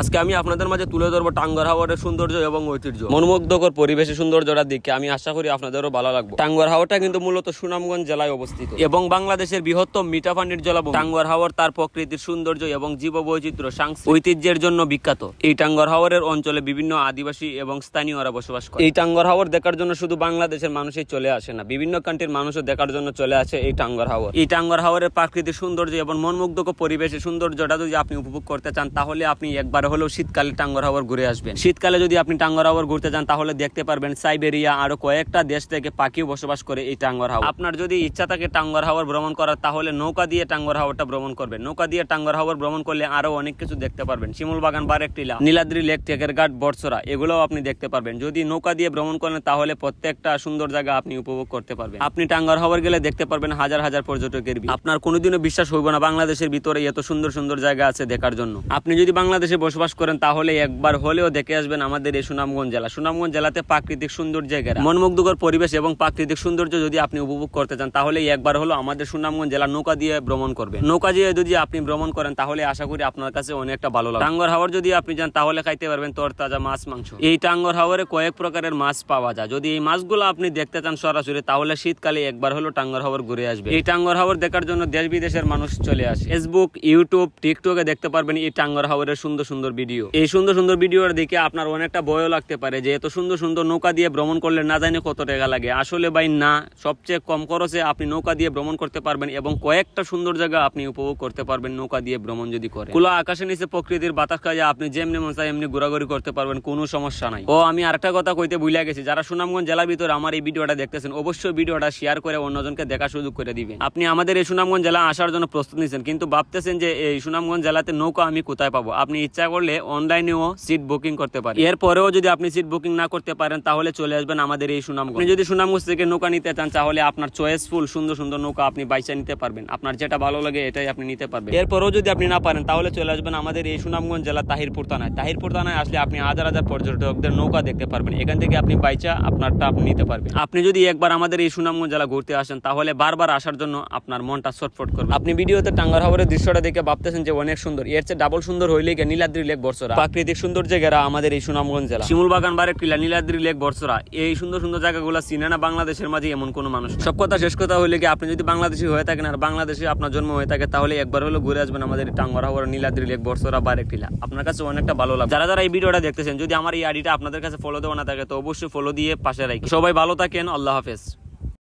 আজকে আমি আপনাদের মাঝে তুলে ধরবো টাঙ্গর হাওয়ারের সৌন্দর্য এবং ঐতিহ্য। মনোমুগ্ধকর পরিবেশের সৌন্দর্যটা দিকে আমি আশা করি আপনাদেরও ভালো লাগবে। টাঙ্গর হাওয়াটা কিন্তু মূলত সুনামগঞ্জ জেলায় অবস্থিত। এবং বাংলাদেশের বৃহত্তম মিঠা পানির জলাভূমি। টাঙ্গর হাওয়ার তার প্রকৃতির সৌন্দর্য এবং জীব বৈচিত্র্য সাংস্কৃতিক ঐতিহ্যের জন্য বিখ্যাত। এই টাঙ্গর হাওয়ারের অঞ্চলে বিভিন্ন আদিবাসী এবং স্থানীয়রা বসবাস করে। এই টাঙ্গর হাওয়ার দেখার জন্য শুধু বাংলাদেশের মানুষই চলে আসে না বিভিন্ন কান্ট্রির মানুষও দেখার জন্য চলে আসে এই টাঙ্গর হাওয়ার। এই টাঙ্গর হাওয়ারের প্রাকৃতিক সৌন্দর্য এবং মনমুগ্ধকর পরিবেশের সৌন্দর্যটা যদি আপনি উপভোগ করতে চান তাহলে আপনি একবার হলেও শীতকালে টাঙ্গর হাওয়ার ঘুরে আসবেন। শীতকালে যদি আপনি টাঙ্গর হাওয়ার ঘুরতে যান, তাহলে দেখতে পারবেন সাইবেরিয়া আরও কয়েকটা দেশ থেকে পাখিও বসবাস করে এই টাঙ্গর হাওয়া আপনার যদি ইচ্ছা থাকে টাঙ্গর হাওয়ার ভ্রমণ করার, তাহলে নৌকা দিয়ে টাঙ্গর হাওয়াটা ভ্রমণ করবেন। নৌকা দিয়ে টাঙ্গর হাওয়ার ভ্রমণ করলে আরও অনেক কিছু দেখতে পারবেন। শিমুল বাগান বারেক টিলা নীলাদ্রি, লেক টেকের ঘাট বটসরা, এগুলোও আপনি দেখতে পারবেন। যদি নৌকা দিয়ে ভ্রমণ করেন, তাহলে প্রত্যেকটা সুন্দর জায়গা আপনি উপভোগ করতে পারবেন। আপনি টাঙ্গর হাওয়ার গেলে দেখতে পারবেন হাজার হাজার পর্যটকের আপনার কোনোদিনও বিশ্বাস হইব না, বাংলাদেশের ভিতরে এত সুন্দর সুন্দর জায়গা আছে দেখার জন্য। আপনি যদি বাংলাদেশে বসবাস করেন, তাহলে একবার হলেও দেখে আসবেন আমাদের এই সুনামগঞ্জ জেলা। সুনামগঞ্জ জেলাতে প্রাকৃতিক সৌন্দর্য জায়গা মনমুগ্ধকর পরিবেশ এবং প্রাকৃতিক সৌন্দর্য যদি আপনি উপভোগ করতে চান তাহলে একবার হলো আমাদের সুনামগঞ্জ জেলা নৌকা দিয়ে ভ্রমণ করবেন। নৌকা দিয়ে যদি আপনি ভ্রমণ করেন, তাহলে আশা করি আপনার কাছে অনেকটা ভালো লাগবে। টাঙ্গর হাওয়ার যদি আপনি যান, তাহলে খাইতে পারবেন তরতাজা মাছ, মাংস। এই টাঙ্গর হাওয়ারে কয়েক প্রকারের মাছ পাওয়া যায়। যদি এই মাছগুলো আপনি দেখতে চান সরাসরি, তাহলে শীতকালে একবার হলো টাঙ্গর হাওয়ার ঘুরে আসবে এই টাঙ্গর হাওয়ার দেখার জন্য দেশ বিদেশের মানুষ চলে আসে। ফেসবুক ইউটিউব টিকটকে দেখতে পারবেন এই টাঙ্গর হাওয়ারের সুন্দর সুন্দর ভিডিও। এই সুন্দর সুন্দর ভিডিওর দেখে আপনার অনেকটা ভয়ও লাগতে পারে যে এত সুন্দর সুন্দর নৌকা দিয়ে ভ্রমণ করলে না জানি কত টাকা লাগে। আসলে ভাই না, সবচেয়ে কম খরচে আপনি নৌকা দিয়ে ভ্রমণ করতে পারবেন এবং কয়েকটা সুন্দর জায়গা আপনি উপভোগ করতে পারবেন নৌকা দিয়ে ভ্রমণ যদি করেন। খোলা আকাশের নিচে প্রকৃতির বাতাস খাইয়া আপনি যেমনি মন চাই এমনি ঘোরাঘুরি করতে পারবেন, কোনো সমস্যা নাই। ও, আমি আরেকটা কথা কইতে ভুলে গেছি, যারা সুনামগঞ্জ জেলার ভিতরে আমার এই ভিডিওটা দেখতেছেন, অবশ্যই ভিডিওটা শেয়ার করে অন্যজনকে দেখা সুযোগ করে দিবেন। আপনি আমাদের এই সুনামগঞ্জ জেলা আসার জন্য প্রস্তুত নিচ্ছেন কিন্তু ভাবতেছেন যে এই সুনামগঞ্জ জেলাতে নৌকা আমি কোথায় পাবো? আপনি ইচ্ছা করলে অনলাইনেও সিট বুকিং করতে পারেন এরপরেও যদি আপনি সিট বুকিং না করতে পারেন, তাহলে চলে আসবেন আমাদের এই সুনামগঞ্জ। আপনি যদি সুনামগঞ্জ থেকে নৌকা নিতে চান, তাহলে আপনার চয়েসফুল সুন্দর সুন্দর নৌকা আপনি বাইসা নিতে পারবেন। আপনার যেটা ভালো লাগে, এটাই আপনি নিতে পারবেন। এরপরেও যদি আপনি না পারেন, তাহলে চলে আসবেন আমাদের এই সুনামগঞ্জ জেলা তাহিরপুর থানায়। তাহিরপুর থানায় আসলে আপনি হাজার হাজার পর্যটকদের নৌকা দেখতে পারবেন। এখান থেকে আপনি বাইচা আপনারটা আপনি নিতে পারবেন। আপনি যদি একবার আমাদের এই সুনামগঞ্জ জেলা ঘুরতে আসেন, তাহলে বারবার আসার জন্য আপনার মনটা ছটফট করবে। আপনি ভিডিওতে টাঙ্গার হাওরের দৃশ্যটা দেখে ভাবতেছেন যে, অনেক সুন্দর। এর চেয়ে ডাবল সুন্দর হইলে গিয়ে নীলাদ্রি লেক বর্ষরা প্রাকৃতিক সৌন্দর্যে ঘেরা আমাদের এই সুনামগঞ্জ জেলা। শিমুল বাগান বারে টিলা নীলাদ্রি লেক বর্ষরা এই সুন্দর সুন্দর জায়গাগুলো চিনে না বাংলাদেশের মাঝে এমন কোনো মানুষ সব কথা শেষ কথা হইলে কি আপনি যদি বাংলাদেশি হয়ে থাকেন আর বাংলাদেশে আপনার জন্ম হয়ে থাকে তাহলে একবার হলো ঘুরে আসবেন আমাদের টাঙ্গর হাওর নীলাদ্রি লেক বর্ষরা বারে টিলা আপনার কাছে অনেকটা ভালো লাগবে। যারা যারা এই ভিডিওটা দেখতেছেন যদি আমার এই আইডিটা আপনাদের কাছে ফলো দেওয়া না থাকে তো অবশ্যই ফলো দিয়ে পাশে রাখি। সবাই ভালো থাকেন আল্লাহ হাফেজ।